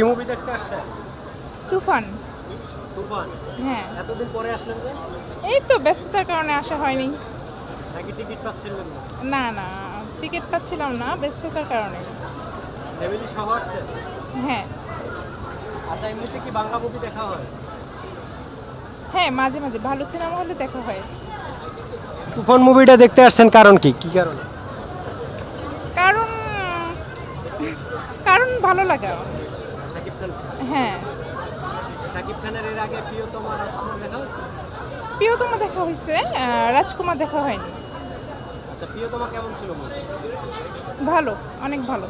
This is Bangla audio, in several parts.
কি মুভি দেখতে আসছেন তুফান। তুফান? হ্যাঁ। এতদিন পরে আসলেন যে? এই তো ব্যস্ততার কারণে আসা হয়নি। নাকি টিকিট পাচ্ছিলেন না? না না টিকিট পাচ্ছিলাম না ব্যস্ততার কারণে। ফ্যামিলি সহ আসছেন হ্যাঁ। আচ্ছা এমনিতে কি বাংলা মুভি দেখা হয়? হ্যাঁ মাঝে মাঝে। ভালো সিনেমা হলে দেখা হয়। তুফান মুভিটা দেখতে আসছেন কারণ কি? কি কারণে? কারণ কারণ ভালো লাগা। হ্যাঁ। শাকিব খানের এর আগে প্রিয়তমা রাজকুমার দেখা হয়েছে? প্রিয়তমা দেখা হয়েছে রাজকুমার দেখা হয়নি। আচ্ছা প্রিয়তমা কেমন ছিল ভালো অনেক ভালো।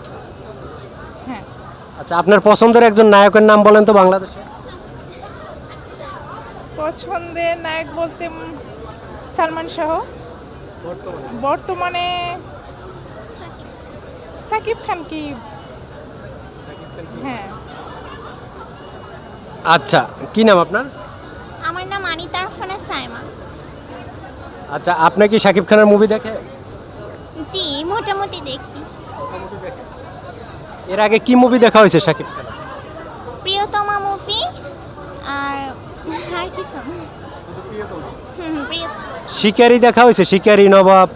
হ্যাঁ। আচ্ছা আপনার পছন্দের একজন নায়কের নাম বলেন তো বাংলাদেশে। পছন্দের নায়ক বলতে সালমান শাহ। বর্তমানে? বর্তমানে সাকিব খান কি? হ্যাঁ। আচ্ছা কি নাম আপনার? আমার নাম আনিতা আরফানা সাইমা। আচ্ছা আপনি কি শাকিব খানের মুভি দেখে? জি মোটামুটি দেখি। এর আগে কি মুভি দেখা হয়েছে শাকিব খান প্রিয়তমা মুভি আর আর কিছু হুম, প্রিয় শিকারি দেখা হয়েছে শিকারি নবাব।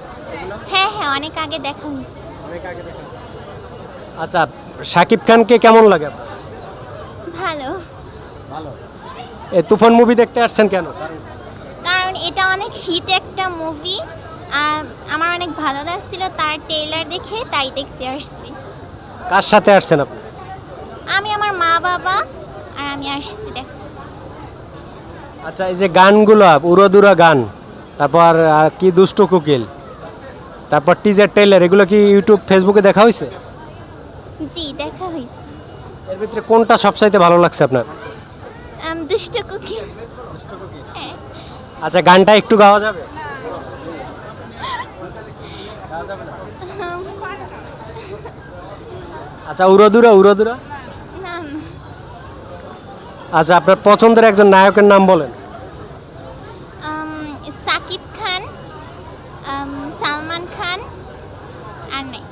হ্যাঁ হ্যাঁ অনেক আগে দেখা হয়েছে। আচ্ছা শাকিব খানকে কেমন লাগে? আপনার? ভালো। এ তুফান মুভি দেখতে আসছেন কেন? কারণ এটা অনেক হিট একটা মুভি আমার অনেক ভালো লাগছিল তার ট্রেলার দেখে তাই দেখতে আসছি। কার সাথে আসছেন আপনি? আমি আমার মা বাবা আর আমি আসছি আচ্ছা এই যে গানগুলো উড়োদুরা গান তারপর কি দুষ্ট কুকিল তারপর টিজার টেলার এগুলো কি ইউটিউব ফেসবুকে দেখা হয়েছে জি দেখা হয়েছে এর ভিতরে কোনটা সবচাইতে ভালো লাগছে আপনার? দুষ্ট কুকি। আচ্ছা গানটা একটু গাওয়া যাবে? আচ্ছা উড়োদুরা উড়োদুরা না না। আচ্ছা আপনার পছন্দের একজন নায়কের নাম বলেন। সাকিব খান সালমান খান আর নাই।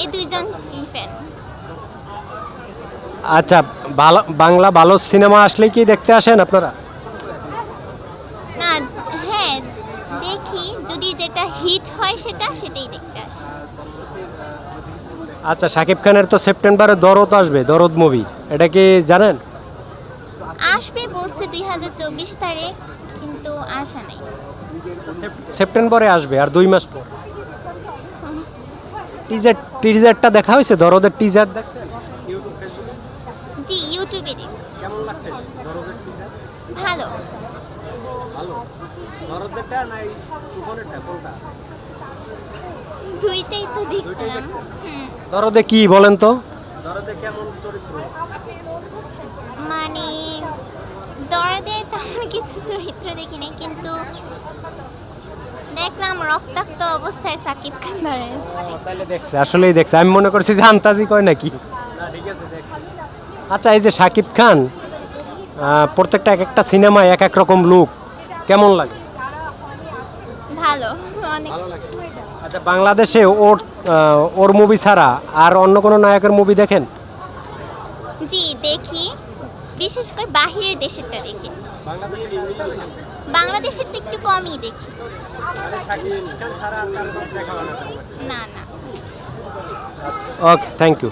এই দুইজন ফ্যান আচ্ছা ভালো বাংলা ভালো সিনেমা আসলেই কি দেখতে আসেন আপনারা? না হ্যাঁ দেখি। যদি যেটা হিট হয় সেটা সেটাই দেখতে আসি। আচ্ছা শাকিব খানের তো সেপ্টেম্বরে দরদ আসবে দরদ মুভি এটা কি জানেন? আসবে বলছে দুই হাজার চব্বিশ তারিখ কিন্তু আসা নাই। সেপ্টেম্বরে আসবে আর দুই মাস পর। টিজার টিজারটা দেখা হয়েছে দরদের টিজার দেখছেন? জি ইউটিউবে দেখছি কেমন লাগছে? দরদের ভালো। ভালো। দরদেরটা কোনটা? দুইটাই তো দেখছিলাম। দরদে কি বলেন তো? দরদে কেমন চরিত্র? মানে দরদে তেমন কিছু চরিত্র দেখিনি কিন্তু দেখলাম রক্তাক্ত অবস্থায় সাকিব খান দাঁড়ায় আছে। তাহলে দেখছে আসলেই দেখছে। আমি মনে করছি যে আন্তাজি কয় নাকি? আচ্ছা এই যে শাকিব খান প্রত্যেকটা এক একটা সিনেমায় এক এক রকম লুক কেমন লাগে? ভালো অনেক। আচ্ছা বাংলাদেশে ওর ওর মুভি ছাড়া আর অন্য কোনো নায়কের মুভি দেখেন? জি দেখি। বিশেষ করে বাহিরের দেশেরটা দেখি। বাংলাদেশেরটা একটু কমই দেখি। না। না ওকে থ্যাংক ইউ